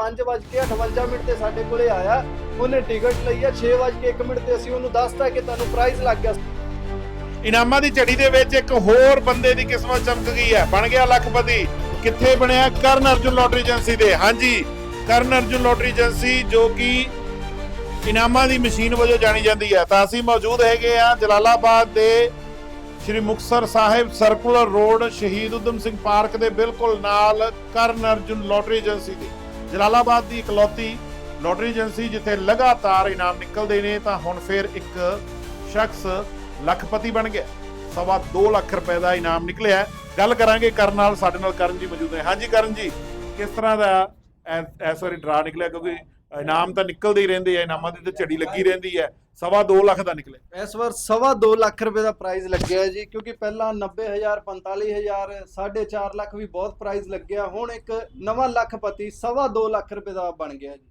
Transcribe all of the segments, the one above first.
5:58 minute ਤੇ ਸਾਡੇ ਕੋਲੇ ਆਇਆ। ਉਹਨੇ ਟਿਕਟ ਲਈ ਹੈ 6:01 ਮਿੰਟ ਤੇ ਅਸੀਂ ਉਹਨੂੰ ਦੱਸਤਾ ਕਿ ਤੁਹਾਨੂੰ ਪ੍ਰਾਈਜ਼ ਲੱਗ ਗਿਆ। ਇਨਾਮਾਂ ਦੀ ਝੜੀ ਦੇ ਵਿੱਚ ਇੱਕ ਹੋਰ ਬੰਦੇ ਦੀ ਕਿਸਮਤ ਚਮਕ ਗਈ ਹੈ। ਬਣ ਗਿਆ ਲੱਖਪਤੀ। ਕਿੱਥੇ ਬਣਿਆ? ਕਰਨ ਅਰਜੁਨ ਲੋਟਰੀ ਏਜੰਸੀ ਦੇ। ਹਾਂਜੀ, ਕਰਨ ਅਰਜੁਨ ਲੋਟਰੀ ਏਜੰਸੀ ਜੋ ਕਿ ਇਨਾਮਾਂ ਦੀ ਮਸ਼ੀਨ ਵਜੋਂ ਜਾਣੀ ਜਾਂਦੀ ਹੈ। ਤਾਂ ਅਸੀਂ ਮੌਜੂਦ ਹੈਗੇ ਆ ਜਲਾਲਾਬਾਦ ਦੇ Shri Muktsar Sahib circular road, Shaheed Udham Singh park ਦੇ ਬਿਲਕੁਲ ਨਾਲ ਕਰਨ ਅਰਜੁਨ ਲੋਟਰੀ ਏਜੰਸੀ ਦੇ। ਜਲਾਲਾਬਾਦ ਦੀ ਇਕਲੌਤੀ ਲੋਟਰੀ ਏਜੰਸੀ ਜਿੱਥੇ ਲਗਾਤਾਰ ਇਨਾਮ ਨਿਕਲਦੇ ਨੇ, ਤਾਂ ਹੁਣ ਫੇਰ ਇੱਕ ਸ਼ਖਸ ਲੱਖਪਤੀ ਬਣ ਗਿਆ। ਸਵਾ 2 ਲੱਖ ਰੁਪਏ ਦਾ ਇਨਾਮ ਨਿਕਲਿਆ ਗੱਲ ਕਰਾਂਗੇ ਕਰਨ ਨਾਲ, ਸਾਡੇ ਨਾਲ ਕਰਨ ਜੀ ਮੌਜੂਦ ਨੇ। ਹਾਂਜੀ ਕਰਨ ਜੀ, ਕਿਸ ਤਰ੍ਹਾਂ ਦਾ ਇਸ ਵਾਰੀ ਡਰਾ ਨਿਕਲਿਆ? ਕਿਉਂਕਿ ਇਨਾਮ ਤਾਂ ਨਿਕਲਦੇ ਹੀ ਰਹਿੰਦੇ ਆ ਇਨਾਮਾਂ ਦੀ ਤਾਂ ਝੜੀ ਲੱਗੀ ਰਹਿੰਦੀ ਹੈ ਸਵਾ 2 ਲੱਖ ਦਾ ਨਿਕਲਿਆ। ਇਸ ਵਾਰ ਸਵਾ 2 ਲੱਖ ਰੁਪਏ ਦਾ ਪ੍ਰਾਈਜ਼ ਲੱਗਿਆ ਜੀ ਕਿਉਂਕਿ ਪਹਿਲਾਂ 90000 45000 4.5 ਲੱਖ ਵੀ ਬਹੁਤ ਪ੍ਰਾਈਜ਼ ਲੱਗਿਆ ਹੁਣ ਇੱਕ ਨਵਾਂ ਲੱਖਪਤੀ ਸਵਾ 2 ਲੱਖ ਰੁਪਏ ਦਾ ਬਣ ਗਿਆ ਜੀ।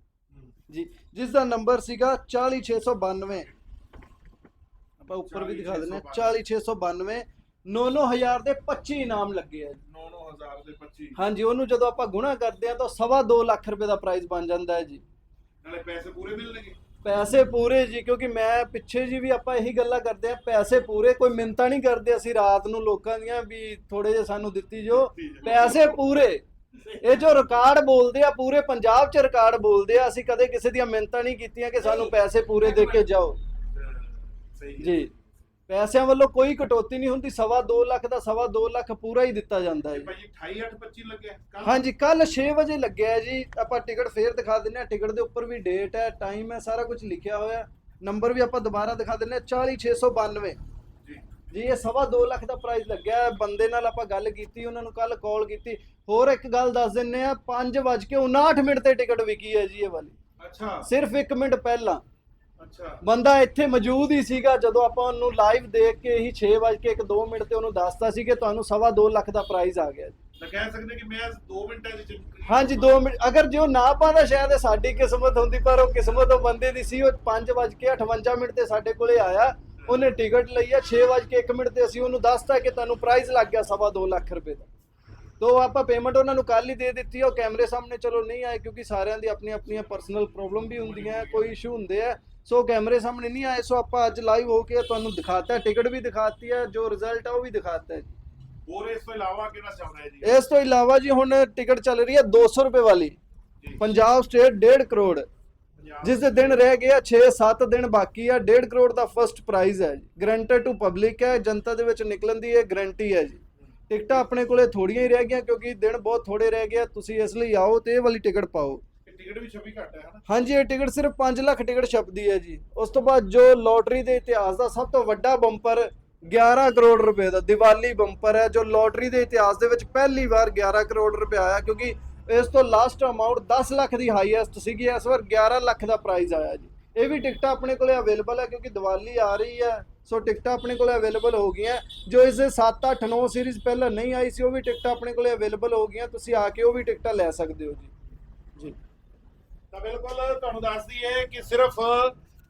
ਜੀ ਜਿਸ ਦਾ ਨੰਬਰ ਸੀਗਾ 40692 ਆਪਾਂ ਉੱਪਰ ਵੀ ਦਿਖਾ ਦਿੰਦੇ ਹਾਂ 40692 9-9000 ਦੇ 25 ਇਨਾਮ ਲੱਗੇ ਆ ਜੀ। 9-9000 ਦੇ 25 ਹਾਂਜੀ ਉਹਨੂੰ ਜਦੋਂ ਆਪਾਂ ਗੁਣਾ ਕਰਦੇ ਆ ਤਾਂ ਸਵਾ 2 ਲੱਖ ਰੁਪਏ ਦਾ ਪ੍ਰਾਈਜ਼ ਬਣ ਜਾਂਦਾ ਹੈ ਜੀ। ਨਾਲੇ ਪੈਸੇ ਪੂਰੇ ਮਿਲਣਗੇ? ਪੈਸੇ ਪੂਰੇ ਜੀ ਕਿਉਂਕਿ ਮੈਂ ਪਿੱਛੇ ਜੀ ਵੀ ਆਪਾਂ ਇਹੀ ਗੱਲਾਂ ਕਰਦੇ ਆ ਪੈਸੇ ਪੂਰੇ ਕੋਈ ਮਿੰਤਾ ਨਹੀਂ ਕਰਦੇ ਅਸੀਂ ਰਾਤ ਨੂੰ ਲੋਕਾਂ ਦੀਆਂ ਵੀ ਥੋੜੇ ਜਿਹਾ ਸਾਨੂੰ ਦਿੱਤੀ ਜੋ। ਪੈਸੇ ਪੂਰੇ। ਇਹ ਜੋ ਰਿਕਾਰਡ ਬੋਲਦੇ ਆ ਪੂਰੇ ਪੰਜਾਬ 'ਚ ਰਿਕਾਰਡ ਬੋਲਦੇ ਆ ਅਸੀਂ ਕਦੇ ਕਿਸੇ ਦੀਆਂ ਮਿੰਤਾ ਨਹੀਂ ਕੀਤੀਆਂ ਕਿ ਸਾਨੂੰ ਪੈਸੇ ਪੂਰੇ ਦੇ ਕੇ ਜਾਓ। ਸਹੀ ਜੀ। ਪੈਸਿਆਂ ਵੱਲੋਂ ਕੋਈ ਕਟੌਤੀ ਨਹੀਂ ਹੁੰਦੀ ਸਵਾ 2 ਲੱਖ ਦਾ ਸਵਾ 2 ਲੱਖ ਪੂਰਾ ਹੀ ਦਿੱਤਾ ਜਾਂਦਾ ਹੈ। ਜੀ ਭਾਈ 28825 ਲੱਗਿਆ? ਹਾਂਜੀ ਕੱਲ 6 ਵਜੇ ਲੱਗਿਆ ਜੀ ਆਪਾਂ ਟਿਕਟ ਫੇਰ ਦਿਖਾ ਦਿੰਨੇ ਆ ਟਿਕਟ ਦੇ ਉੱਪਰ ਵੀ ਡੇਟ ਹੈ ਟਾਈਮ ਹੈ ਸਾਰਾ ਕੁਝ ਲਿਖਿਆ ਹੋਇਆ ਨੰਬਰ ਵੀ ਆਪਾਂ ਦੁਬਾਰਾ ਦਿਖਾ ਦਿੰਨੇ ਆ 40692 ਜੀ। ਜੀ ਇਹ ਸਵਾ 2 ਲੱਖ ਦਾ ਪ੍ਰਾਈਸ ਲੱਗਿਆ ਹੈ। ਬੰਦੇ ਨਾਲ ਆਪਾਂ ਗੱਲ ਕੀਤੀ ਉਹਨਾਂ ਨੂੰ ਕੱਲ ਕਾਲ ਕੀਤੀ। ਹੋਰ ਇੱਕ ਗੱਲ ਦੱਸ ਦਿੰਨੇ ਆ 5:59 ਮਿੰਟ ਤੇ ਟਿਕਟ ਵਿਕੀ ਹੈ ਜੀ ਇਹ ਵਾਲੀ। ਅੱਛਾ। ਸਿਰਫ 1 ਮਿੰਟ ਪਹਿਲਾਂ। ਬੰਦਾ ਇੱਥੇ ਮੌਜੂਦ ਹੀ ਸੀਗਾ ਜਦੋਂ ਆਪਾਂ ਉਹਨੂੰ ਲਾਈਵ ਦੇਖ ਕੇ ਹੀ 6:02 ਮਿੰਟ ਤੇ ਉਹਨੂੰ ਦੱਸਤਾ ਸੀ ਕਿ ਤੁਹਾਨੂੰ ਸਵਾ 2 ਲੱਖ ਦਾ ਪ੍ਰਾਈਜ਼ ਆ ਗਿਆ। ਜੀ ਤਾਂ ਕਹਿ ਸਕਦੇ ਕਿ ਮੈਂ 2 ਮਿੰਟਾਂ ਦੀ ਗਈ। ਹਾਂਜੀ 2 ਮਿੰਟ ਅਗਰ ਜੇ ਉਹ ਨਾ ਪਾਉਂਦਾ ਸ਼ਾਇਦ ਇਹ ਸਾਡੀ ਕਿਸਮਤ ਹੁੰਦੀ ਪਰ ਉਹ ਕਿਸਮਤ ਉਹ ਬੰਦੇ ਦੀ ਸੀ। ਉਹ 5:58 ਮਿੰਟ ਤੇ ਸਾਡੇ ਕੋਲੇ ਆਇਆ। ਉਹਨੇ ਟਿਕਟ ਲਈ ਹੈ 6:01 ਮਿੰਟ ਤੇ ਅਸੀਂ ਉਹਨੂੰ ਦੱਸਤਾ ਕਿ ਤੁਹਾਨੂੰ ਪ੍ਰਾਈਜ਼ ਲੱਗ ਗਿਆ ਸਵਾ 2 ਲੱਖ ਰੁਪਏ ਦਾ। ਤੋ ਆਪਾਂ ਪੇਮੈਂਟ ਉਹਨਾਂ ਨੂੰ ਕੱਲ ਹੀ ਦੇ ਦਿੱਤੀ ਉਹ ਕੈਮਰੇ ਸਾਹਮਣੇ ਚਲੋ ਨਹੀਂ ਆਏ ਕਿਉਂਕਿ ਸਾਰਿਆਂ ਦੀ ਆਪਣੀ ਆਪਣੀਆਂ ਪਰਸਨਲ ਪ੍ਰੋਬਲਮ ਵੀ ਹੁੰਦੀਆਂ ਕੋਈ ਇਸ਼ੂ ਹੁੰਦੇ ਆ। ਸੋ ਕੈਮਰੇ ਸਾਹਮਣੇ ਨਹੀਂ ਆਏ ਸੋ ਆਪਾਂ ਅੱਜ ਲਾਈਵ ਹੋ ਕੇ ਤੁਹਾਨੂੰ ਦਿਖਾਤਾ ਟਿਕਟ ਵੀ ਦਿਖਾਤੀ ਹੈ ਜੋ ਰਿਜ਼ਲਟ ਆ ਉਹ ਵੀ ਦਿਖਾਤਾ ਹੈ ਹੋਰ ਇਸ ਤੋਂ ਇਲਾਵਾ ਕਿਹੜਾ ਚੱਲ ਰਿਹਾ ਜੀ? ਇਸ ਤੋਂ ਇਲਾਵਾ ਜੀ ਹੁਣ ਟਿਕਟ ਚੱਲ ਰਹੀ ਹੈ 200 ਰੁਪਏ ਵਾਲੀ। ਪੰਜਾਬ ਸਟੇਟ 1.5 ਕਰੋੜ। ਜਿਸ ਦੇ ਦਿਨ ਰਹਿ ਗਏ ਆ 6-7 ਦਿਨ ਬਾਕੀ ਆ 1.5 ਕਰੋੜ ਦਾ ਫਰਸਟ ਪ੍ਰਾਈਜ਼ ਹੈ ਜੀ। ਗਰੰਟਡ ਟੂ ਪਬਲਿਕ ਹੈ ਜਨਤਾ ਦੇ ਵਿੱਚ ਨਿਕਲਣ ਦੀ ਇਹ ਗਰੰਟੀ ਹੈ ਜੀ। ਟਿਕਟਾਂ ਆਪਣੇ ਕੋਲੇ ਥੋੜੀਆਂ ਹੀ ਰਹਿ ਗਈਆਂ ਕਿਉਂਕਿ ਦਿਨ ਬਹੁਤ ਥੋੜੇ ਰਹਿ ਗਏ ਆ ਤੁਸੀਂ ਇਸ ਲਈ ਆਓ ਤੇ ਇਹ ਵਾਲੀ ਟਿਕਟ ਪਾਓ। ਇਹ ਟਿਕਟ ਵੀ ਛਵੀ ਘੱਟ ਹੈ ਹਨਾ ਹਾਂਜੀ ਇਹ ਟਿਕਟ ਸਿਰਫ 5 ਲੱਖ ਟਿਕਟ ਛਪਦੀ ਹੈ ਜੀ। ਉਸ ਤੋਂ ਬਾਅਦ ਜੋ ਲੋਟਰੀ ਦੇ ਇਤਿਹਾਸ ਦਾ ਸਭ ਤੋਂ ਵੱਡਾ ਬੰਪਰ 11 ਕਰੋੜ ਰੁਪਏ ਦਾ ਦੀਵਾਲੀ ਬੰਪਰ ਹੈ ਜੋ ਲੋਟਰੀ ਦੇ ਇਤਿਹਾਸ ਦੇ ਵਿੱਚ ਪਹਿਲੀ ਵਾਰ 11 ਕਰੋੜ ਰੁਪਏ ਆਇਆ ਕਿਉਂਕਿ ਇਸ ਤੋਂ ਲਾਸਟ ਅਮਾਉਂਟ 10 ਲੱਖ ਦੀ ਹਾਈਐਸਟ ਸੀਗੀ ਇਸ ਵਾਰ 11 ਲੱਖ ਦਾ ਪ੍ਰਾਈਜ਼ ਆਇਆ ਜੀ। ਇਹ ਵੀ ਟਿਕਟਾਂ ਆਪਣੇ ਕੋਲੇ ਅਵੇਲੇਬਲ ਹੈ ਕਿਉਂਕਿ ਦੀਵਾਲੀ ਆ ਰਹੀ ਹੈ ਸੋ ਟਿਕਟਾਂ ਆਪਣੇ ਕੋਲੇ ਅਵੇਲੇਬਲ ਹੋ ਗਈਆਂ। ਜੋ ਇਸ ਦੇ 7 8 9 ਸੀਰੀਜ਼ ਪਹਿਲਾਂ ਨਹੀਂ ਆਈ ਸੀ, ਉਹ ਵੀ ਟਿਕਟਾਂ ਆਪਣੇ ਕੋਲੇ ਅਵੇਲੇਬਲ ਹੋ ਗਈਆਂ। ਤੁਸੀਂ ਆ ਕੇ ਉਹ ਵੀ ਟਿਕਟਾਂ ਲੈ ਸਕਦੇ ਹੋ ਜੀ। ਜੀ। ਤਾਂ ਬਿਲਕੁਲ ਤੁਹਾਨੂੰ ਦੱਸ ਦਈਏ ਕਿ ਸਿਰਫ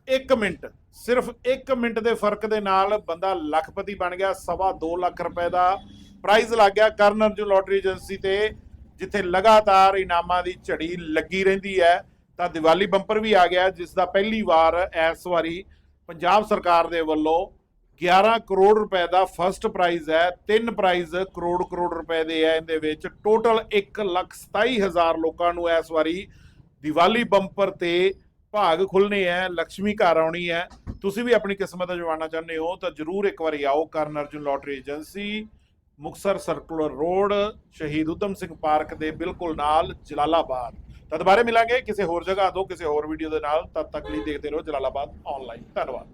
1 ਮਿੰਟ, ਸਿਰਫ 1 ਮਿੰਟ ਦੇ ਫ਼ਰਕ ਦੇ ਨਾਲ ਬੰਦਾ ਲੱਖਪਤੀ ਬਣ ਗਿਆ, ਸਵਾ 2 ਲੱਖ ਰੁਪਏ ਦਾ ਪ੍ਰਾਈਜ਼ ਲੱਗ ਗਿਆ ਕਰਨ ਅਰਜੁਨ ਲੋਟਰੀ ਏਜੰਸੀ ਤੇ, ਜਿੱਥੇ ਲਗਾਤਾਰ ਇਨਾਮਾਂ ਦੀ ਝੜੀ ਲੱਗੀ ਰਹਿੰਦੀ ਹੈ। ਤਾਂ ਦੀਵਾਲੀ ਬੰਪਰ ਵੀ ਆ ਗਿਆ ਜਿਸ ਦਾ ਪਹਿਲੀ ਵਾਰ ਇਸ ਵਾਰੀ ਪੰਜਾਬ ਸਰਕਾਰ ਦੇ ਵੱਲੋਂ 11 ਕਰੋੜ ਰੁਪਏ ਦਾ ਫਰਸਟ ਪ੍ਰਾਈਜ਼ ਹੈ, ਤਿੰਨ ਪ੍ਰਾਈਜ਼ ਕਰੋੜ ਕਰੋੜ ਰੁਪਏ ਦੇ ਹੈ, ਇਹਦੇ ਵਿੱਚ ਟੋਟਲ 127000 ਲੋਕਾਂ ਨੂੰ ਇਸ ਵਾਰੀ ਦੀਵਾਲੀ ਬੰਪਰ ਤੇ ਭਾਗ ਖੁੱਲਨੇ ਹੈ ਲక్ష్ਮੀ ਘਰ ਆਉਣੀ ਹੈ। ਤੁਸੀਂ ਵੀ ਆਪਣੀ ਕਿਸਮਤ ਅਜਮਾਉਣਾ ਚਾਹੁੰਦੇ ਹੋ ਤਾਂ ਜਰੂਰ ਇੱਕ ਵਾਰੀ ਆਓ Karan Arjun lottery agency Muksar circular road Shaheed Udham Singh park ਦੇ ਬਿਲਕੁਲ ਨਾਲ, ਜਲਾਲਾਬਾਦ। ਤਾਂ ਦੁਬਾਰੇ ਮਿਲਾਂਗੇ ਕਿਸੇ ਹੋਰ ਜਗ੍ਹਾ ਤੋਂ, ਕਿਸੇ ਹੋਰ ਵੀਡੀਓ ਦੇ ਨਾਲ। ਤਦ ਤੱਕ ਲਈ ਦੇਖਦੇ ਰਹੋ ਜਲਾਲਾਬਾਦ ਆਨਲਾਈਨ ਧੰਨਵਾਦ।